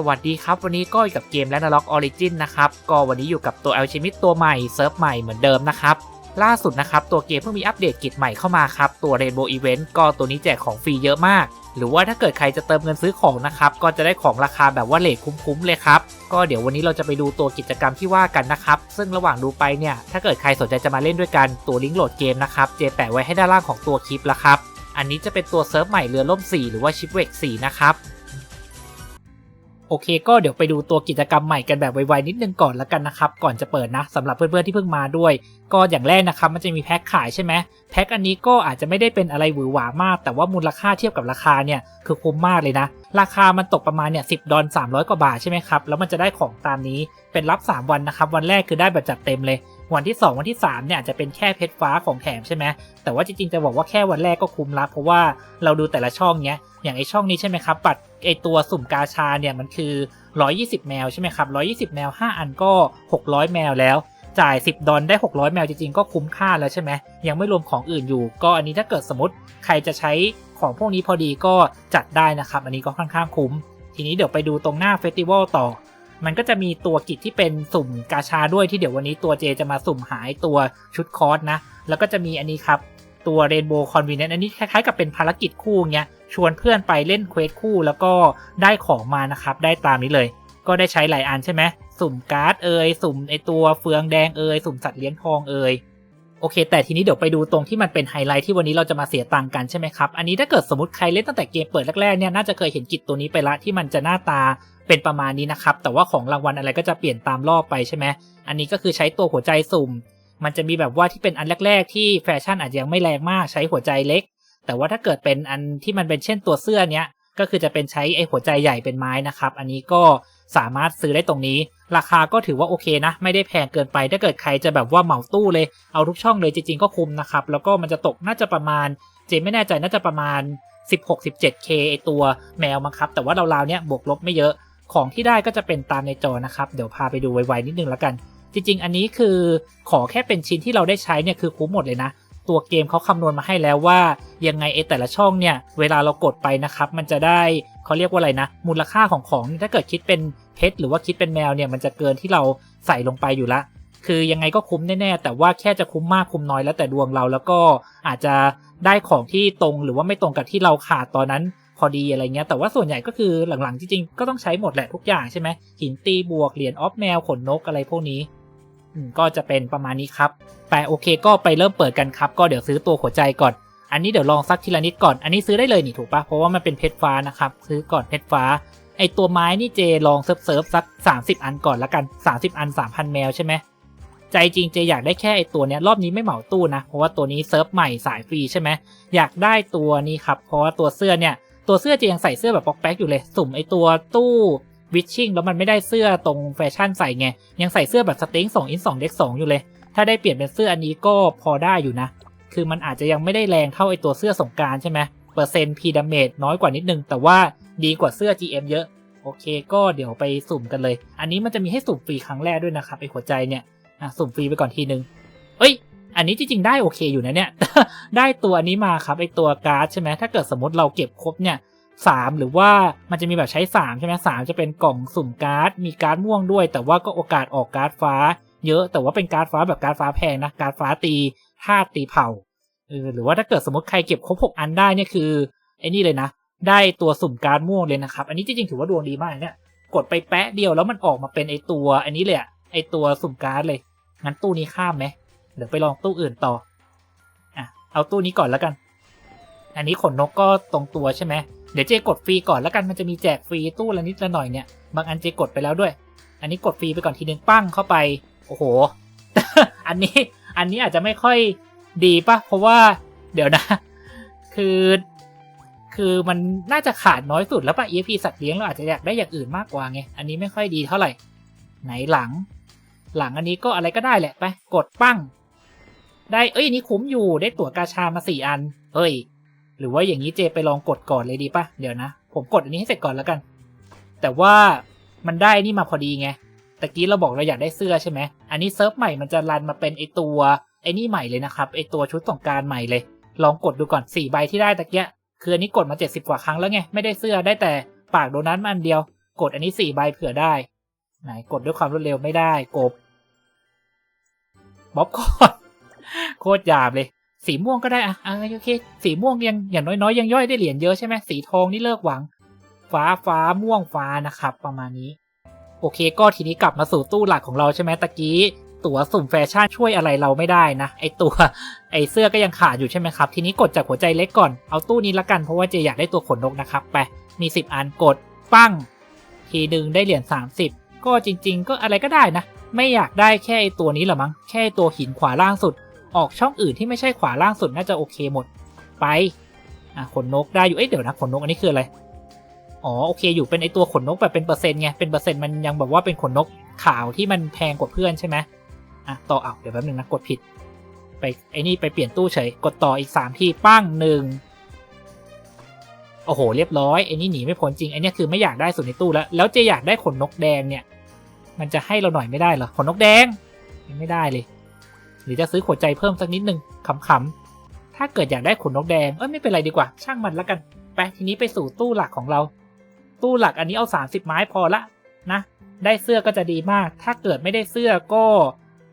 สวัสดีครับ วันนี้ก็อยู่กับเกม l a n a l o g Origin นนะครับ ก็วันนี้อยู่กับตัว Alchemist ตัวใหม่ เซิร์ฟใหม่เหมือนเดิมนะครับ ล่าสุดนะครับ ตัวเกมเพิ่งมีอัปเดตกิจใหม่เข้ามาครับ ตัว Rainbow Event ก็ตัวนี้แจกของฟรีเยอะมาก หรือว่าถ้าเกิดใครจะเติมเงินซื้อของนะครับ ก็จะได้ของราคาแบบว่าเลทคุ้มๆเลยครับ ก็เดี๋ยววันนี้เราจะไปดูตัวกิจกรรมที่ว่ากันนะครับ ซึ่งระหว่างดูไปเนี่ย ถ้าเกิดใครสนใจจะมาเล่นด้วยกัน ตัวลิงก์โหลดเกมนะครับเจแปะไว้ให้ด้านล่างของตัวคลิปแล้วครับ อันนี้จะเป็นตัวเซิร์ฟใหม่เรือล่ม4หรือว่าชิปเวก4นะครับ โอเคก็เดี๋ยวไปดูตัวกิจกรรมใหม่กันแบบไวๆนิดนึงก่อนแล้วกันนะครับก่อนจะเปิดนะสำหรับเพื่อนๆที่เพิ่งมาด้วย ก็อย่างแรกนะครับมันจะมีแพ็คขายใช่ไหมแพ็คอันนี้ก็อาจจะไม่ได้เป็นอะไรหวือหวามาก แต่ว่ามูลค่าเทียบกับราคาเนี่ยคือคุ้มมากเลยนะ ราคามันตกประมาณเนี่ยสิดอล300กว่าบาทใช่ไหมครับแล้วมันจะได้ของตามนี้เป็นรับ 3 วันนะครับวันแรกคือได้แบบจัดเต็มเลยวันที่ 2 วันที่ 3 เนี่ยอาจจะเป็นแค่เพชรฟ้าของแถมใช่ไหมแต่ว่าจริงๆจะบอกว่าแค่วันแรกก็คุ้มละเพราะว่าเราดูแต่ละช่องเนี้ยอย่างไอช่องนี้ใช่ไหมครับบัตร ไอตัวสุ่มกาชาเนี่ยมันคือ 120 แมวใช่ไหมครับ 120 แมว 5 อันก็ 600 แมวแล้ว จ่าย 10 ดอลได้ 600 แมวจริงๆ ก็คุ้มค่าแล้วใช่ไหมยังไม่รวมของอื่นอยู่ ก็อันนี้ถ้าเกิดสมมติใครจะใช้ของพวกนี้พอดีก็จัดได้นะครับ อันนี้ก็ค่อนข้างคุ้ม ทีนี้เดี๋ยวไปดูตรงหน้าเฟสติวัลต่อ มันก็จะมีตัวกิจที่เป็นสุ่มกาชาด้วยที่เดี๋ยววันนี้ตัวเจจะมาสุ่มหายตัวชุดคอร์สนะ แล้วก็จะมีอันนี้ครับตัว Rainbow Convenience อันนี้คล้ายๆกับเป็นภารกิจคู่เงี้ย ชวนเพื่อนไปเล่นเควสคู่แล้วก็ได้ของมานะครับ ได้ตามนี้เลย ก็ได้ใช้หลายอันใช่ไหมสุ่มการ์ดเอ่ยสุ่มไอตัวเฟืองแดงเอ่ยสุ่มสัตว์เลี้ยงทองเอ่ยโอเค แต่ทีนี้เดี๋ยวไปดูตรงที่มันเป็นไฮไลท์ที่วันนี้เราจะมาเสียตังค์กันใช่ไหมครับ อันนี้ถ้าเกิดสมมติใครเล่นตั้งแต่เกมเปิดแรกๆเนี่ยน่าจะเคยเห็นกิจตัวนี้ไปละที่มันจะหน้าตาเป็นประมาณนี้นะครับ แต่ว่าของรางวัลอะไรก็จะเปลี่ยนตามรอบไปใช่ไหมอันนี้ก็คือใช้ตัวหัวใจสุ่ม มันจะมีแบบว่าที่เป็นอันแรก ๆ ที่แฟชั่นอาจจะยังไม่แรงมากใช้หัวใจเล็ก แต่ว่าถ้าเกิดเป็นอันที่มันเป็นเช่นตัวเสื้อเนี้ยก็คือจะเป็นใช้ไอ้หัวใจใหญ่เป็นไม้นะครับ อันนี้ก็สามารถซื้อได้ตรงนี้ ราคาก็ถือว่าโอเคนะ ไม่ได้แพงเกินไปถ้าเกิดใครจะแบบว่าเหมาตู้เลยเอาทุกช่องเลยจริงๆก็คุ้มนะครับ แล้วก็มันจะตกน่าจะประมาณ เจไม่แน่ใจน่าจะประมาณ 16-17k ไอตัวแมวมั้งครับ แต่ว่าเราๆเนี้ยบวกลบไม่เยอะของที่ได้ก็จะเป็นตามในจอนะครับ เดี๋ยวพาไปดูไวๆนิดนึงแล้วกัน จริง ๆ อันนี้คือขอแค่เป็นชิ้นที่เราได้ใช้เนี่ยคือคุ้มหมดเลยนะ ตัวเกมเขาคำนวณมาให้แล้วว่า ยังไงไอแต่ละช่องเนี่ย เวลาเรากดไปนะครับมันจะได้เขาเรียกว่าอะไรนะ มูลค่าของของถ้าเกิดคิดเป็นเพชรหรือว่าคิดเป็นแมวเนี่ยมันจะเกินที่เราใส่ลงไปอยู่ละคือยังไงก็คุ้มแน่ๆ แต่ว่าแค่จะคุ้มมากคุ้มน้อยแล้วแต่ดวงเราแล้วก็อาจจะได้ของที่ตรงหรือว่าไม่ตรงกับที่เราขาดตอนนั้นพอดีอะไรเงี้ย แต่ว่าส่วนใหญ่ก็คือหลังๆจริงๆก็ต้องใช้หมดแหละทุกอย่างใช่ไหมหินตีบวกเหรียญออฟแมวขนนกอะไรพวกนี้ ก็จะเป็นประมาณนี้ครับแต่โอเคก็ไปเริ่มเปิดกันครับ ก็เดี๋ยวซื้อตัวหัวใจก่อน อันนี้เดี๋ยวลองซักทีละนิดก่อน อันนี้ซื้อได้เลยนี่ถูกปะเพราะว่ามันเป็นเพชรฟ้านะครับ ซื้อก่อนเพชรฟ้า ไอตัวไม้นี่เจลองเซิร์ฟเซิร์ฟสัก 30 อันก่อนละกัน 30 อัน 3,000 แมวใช่ไหมใจจริงเจอยากได้แค่ไอตัวเนี้ยรอบนี้ไม่เหมาตู้นะ เพราะว่าตัวนี้เซิร์ฟใหม่สายฟรีใช่ไหมอยากได้ตัวนี้ครับ เพราะว่าตัวเสื้อเนี่ย ตัวเสื้อเจยังใส่เสื้อแบบป๊อกแป๊กอยู่เลย สุ่มไอตัวตู้ วิชชิ่งแล้วมันไม่ได้เสื้อตรงแฟชั่นใส่ไง ยังใส่เสื้อแบบสติงสองอินสองเด็กสองอยู่เลย ถ้าได้เปลี่ยนเป็นเสื้ออันนี้ก็พอได้อยู่นะ คือมันอาจจะยังไม่ได้แรงเท่าไอตัวเสื้อสงกรารใช่ไหมเปอร์เซ็นต์พีดามเมจน้อยกว่านิดนึง แต่ว่าดีกว่าเสื้อ GM เยอะ โอเค ก็เดี๋ยวไปสุ่มกันเลย อันนี้มันจะมีให้สุ่มฟรีครั้งแรกด้วยนะครับไอหัวใจเนี่ยอะสุ่มฟรีไปก่อนทีนึงเอ้ยอันนี้จริงๆได้โอเคอยู่นะเนี่ย ได้ตัวอันนี้มาครับไอตัวการ์ดใช่ไหมถ้าเกิดสมมติเราเก็บครบเนี่ย สามหรือว่ามันจะมีแบบใช้สามใช่ไหมสามจะเป็นกล่องสุ่มการ์ด มีการ์ดม่วงด้วย แต่ว่าก็โอกาสออกการ์ดฟ้า เยอะแต่ว่าเป็นการ์ดฟ้าแบบการ์ดฟ้าแพงนะการ์ดฟ้าตีธาตุตีเผาหรือว่าถ้าเกิดสมมติใครเก็บครบหกอันได้เนี่ยคือไอ้นี่เลยนะ ได้ตัวสุ่มการ์ดม่วงเลยนะครับ อันนี้จริงๆถือว่าดวงดีมากเนี่ยกดไปแปะเดียวแล้วมันออกมาเป็นไอตัว อันนี้เลยอะไอตัวสุ่มการ์ดเลยงั้นตู้นี้ข้ามไหมเดี๋ยวไปลองตู้อื่นต่ออะเอาตู้นี้ก่อนแล้วกัน อันนี้ขนนกก็ตรงตัวใช่ไหม เดี๋ยวเจกดฟรีก่อนแล้วกันมันจะมีแจกฟรีตู้ละนิดละหน่อยเนี่ยบางอันเจกดไปแล้วด้วย อันนี้กดฟรีไปก่อนทีนึงปั้งเข้าไป โอ้โห อันนี้อันนี้อาจจะไม่ค่อยดีปะเพราะว่าเดี๋ยวนะ คือ คือมันน่าจะขาดน้อยสุดแล้วปะ EFP สัตว์เลี้ยงเราอาจจะอยากได้อย่างอื่นมากกว่าไงอันนี้ไม่ค่อยดีเท่าไหร่ ไหนหลัง หลังอันนี้ก็อะไรก็ได้แหละไปกดปั้ง ได้เอ้ยอันนี้คุ้มอยู่ได้ตั๋วกาชามาสี่อันเอ้ย หรือว่าอย่างนี้เจไปลองกดก่อนเลยดีปะเดี๋ยวนะ ผมกดอันนี้ให้เสร็จก่อนแล้วกัน แต่ว่ามันได้นี่มาพอดีไงตะกี้เราบอกเราอยากได้เสื้อใช่ไหมอันนี้เซิร์ฟใหม่มันจะรันมาเป็นไอตัวไอนี่ใหม่เลยนะครับไอตัวชุดสงกรารใหม่เลย ลองกดดูก่อนสี่ใบที่ได้ตะเกียคืออันนี้กดมาเจ็ดสิบกว่าครั้งแล้วไงไม่ได้เสื้อได้แต่ปากโดนัทมาอันเดียว กดอันนี้สี่ใบเผื่อได้ไหนกดด้วยความรวดเร็วไม่ได้กบบ๊อบก่อนโคตรหยาบเลย สีม่วงก็ได้อะอะโอเค สีม่วงยังอย่างน้อยๆยังย่อยได้เหรียญเยอะใช่ไหมสีทองนี่เลิกหวัง ฟ้าฟ้าม่วงฟ้านะครับ ประมาณนี้ โอเค ก็ทีนี้กลับมาสู่ตู้หลักของเราใช่ไหมตะกี้ ตั๋วสุ่มแฟชั่นช่วยอะไรเราไม่ได้นะไอตัวไอเสื้อก็ยังขาดอยู่ใช่ไหมครับ ทีนี้กดจากหัวใจเล็กก่อนเอาตู้นี้ละกันเพราะว่าเจอยากได้ตัวขนนกนะครับไปมี 10 อันกดปั้ง ทีหนึ่งได้เหรียญ30 ก็จริง ๆ ก็อะไรก็ได้นะ ไม่อยากได้แค่ไอตัวนี้หรอมั้งแค่ตัวหินขวาล่างสุด ออกช่องอื่นที่ไม่ใช่ขวาล่างสุดน่าจะโอเคหมดไปอะขนนกได้อยู่เอ้ยเดี๋ยวนะขนนกอันนี้คืออะไรอ๋อโอเคอยู่เป็นไอตัวขนนกแบบเป็นเปอร์เซ็นต์ไงเป็นเปอร์เซ็นต์มันยังแบบว่าเป็นขนนกขาวที่มันแพงกว่าเพื่อนใช่ไหมอะต่อเอาเดี๋ยวแป๊บนึงนะกดผิด ไปไอ้นี่ไปเปลี่ยนตู้เฉยกดต่ออีกสามที่ปั้งหนึ่งโอ้โหเรียบร้อยไอ้นี่หนีไม่พ้นจริงไอ้นี่คือไม่อยากได้สุดในตู้แล้ว แล้วเจอยากได้ขนนกแดงเนี่ย มันจะให้เราหน่อยไม่ได้เหรอขนนกแดงยังไม่ได้เลย รือจะซื้อขวดใจเพิ่มสักนิดนึงขำๆถ้าเกิดอยากได้ขนนกแดงเอ้ยไม่เป็นไรดีกว่า ช่างมันแล้วกันไปทีนี้ไปสู่ตู้หลักของเรา ตู้หลักอันนี้เอา 30 ไม้พอละนะได้เสื้อก็จะดีมาก ถ้าเกิดไม่ได้เสื้อก็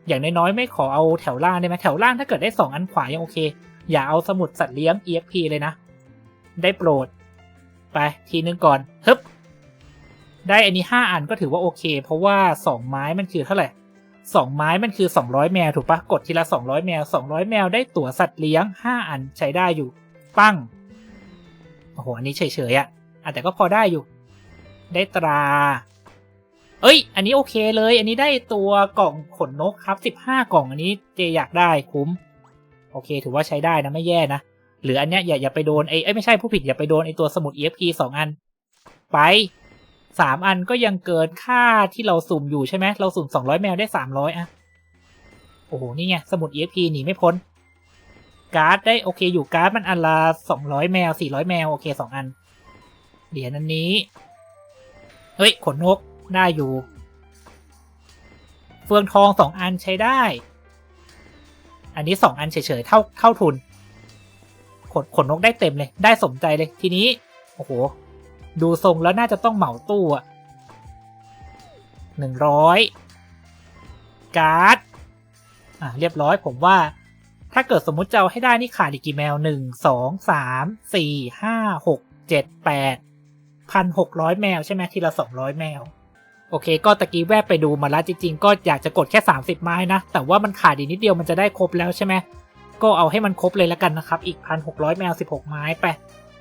อย่างน้อยๆไม่ขอเอาแถวล่างได้ไหมแถวล่างถ้าเกิดได้ 2 อันขวายังโอเค อย่าเอาสมุดสัตว์เลี้ยง EXP เลยนะ ได้โปรด ไปทีนึงก่อนฮึบได้อันนี้ 5 อันก็ถือว่าโอเค เพราะว่า 2 ไม้มันคือเท่าไหร่ 2 ไม้มันคือ 200 แมวถูกปะกดทีละ 200 แมว 200 แมวได้ตั๋วสัตว์เลี้ยง 5 อันใช้ได้อยู่ ปั้ง โอ้โห อันนี้เฉยๆอะอะแต่ก็พอได้อยู่ ได้ตรา เอ้ย อันนี้โอเคเลย อันนี้ได้ตัวกล่องขนนกครับ 15 กล่องอันนี้เจอยากได้คุ้ม โอเค ถือว่าใช้ได้นะไม่แย่นะ หรืออันเนี้ยอย่าอย่าไปโดนไอ้ไม่ใช่ผู้ผิดอย่าไปโดนไอ้ตัวสมุด EFP สองอัน ไป สามอันก็ยังเกินค่าที่เราสุ่มอยู่ใช่ไหมเราสุ่ม200แมวได้300อยอะโอ้โห นี่ไง สมุด EFP หนีไม่พ้น การ์ดได้โอเคอยู่การ์ดมันอันละ200แมว400แมว โอเค2อัน เหรียญอันนี้ เฮ้ย ขนนกได้อยู่ เฟืองทองสองอันใช้ได้ อันนี้สองอันเฉยๆเท่าเท่าทุน ขนขนนกได้เต็มเลย ได้สมใจเลยทีนี้ โอ้โห ดูทรงแล้วน่าจะต้องเหมาตู้อะหนึ่งร้อยการ์ดอะเรียบร้อยผมว่า ถ้าเกิดสมมุติจะเอาให้ได้นี่ขาดอีกกี่แมวหนึ่งสองสามสี่ห้าหกเจ็ดแปดพันหกร้อยแมวใช่ไหมทีละสองร้อยแมว โอเค ก็ตะกี้แวบไปดูมาแล้วจริง ๆ ก็อยากจะกดแค่ 30 ไม้นะ แต่ว่ามันขาดอีกนิดเดียวมันจะได้ครบแล้วใช่ไหมก็เอาให้มันครบเลยแล้วกันนะครับ อีก 1,600 แมว 16 ไม้ไป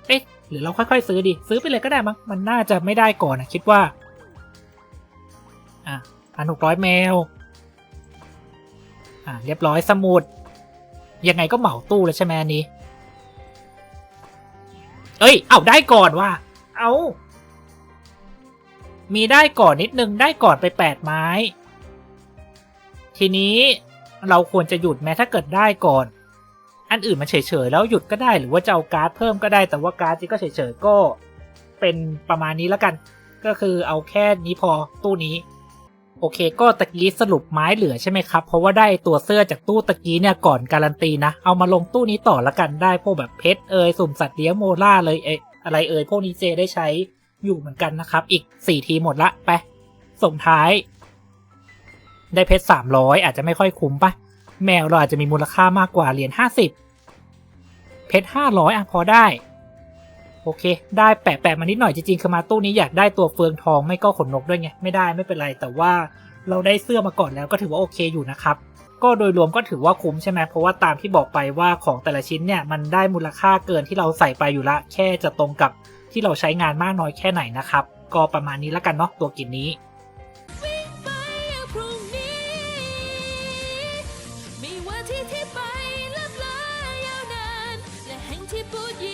เอ๊ะ หรือเราค่อยๆ ซื้อดิซื้อไปเลยก็ได้มั้งมันน่าจะไม่ได้ก่อนนะคิดว่า อะ1,600แมว อะเรียบร้อยสมุด ยังไงก็เหมาตู้แล้วใช่ไหมนนี้ เอ้ย เอาได้ก่อนว่ะเอามีได้ก่อนนิดนึงได้ก่อนไปแปดไม้ ทีนี้เราควรจะหยุดแม้ถ้าเกิดได้ก่อน อันอื่นมันเฉยๆแล้วหยุดก็ได้หรือว่าจะเอาการ์ดเพิ่มก็ได้ แต่ว่าการ์ดจีก็เฉยๆก็เป็นประมาณนี้แล้วกัน ก็คือเอาแค่นี้พอตู้นี้ โอเค ก็ตะกี้สรุปไม้เหลือใช่ไหมครับ เพราะว่าได้ตัวเสื้อจากตู้ตะกี้เนี่ยก่อนการันตีนะ เอามาลงตู้นี้ต่อละกันได้พวกแบบเพชรเอยสุ่มสัตว์เลี้ยงโมล่าเลยเอยอะไรเอยพวกนี้เจได้ใช้อยู่เหมือนกันนะครับ อีกสี่ทีหมดละไปส่งท้าย ได้เพชรสามร้อยอาจจะไม่ค่อยคุ้มปะแมวเราอาจจะมีมูลค่ามากกว่าเหรียญห้าสิบ ชร 500 อะพอได้ โอเค ได้แปะแปะมานิดหน่อยจริงๆคือมาตู้นี้อยากได้ตัวเฟืองทองไม่ก็ขนนกด้วยไง ไม่ได้ไม่เป็นไร แต่ว่าเราได้เสื้อมาก่อนแล้วก็ถือว่าโอเคอยู่นะครับ ก็โดยรวมก็ถือว่าคุ้มใช่ไหมเพราะว่าตามที่บอกไปว่าของแต่ละชิ้นเนี่ยมันได้มูลค่าเกินที่เราใส่ไปอยู่ละ แค่จะตรงกับที่เราใช้งานมากน้อยแค่ไหนนะครับ ก็ประมาณนี้แล้วกันเนาะตัวกินนี้ที่ที่ไป Ti podia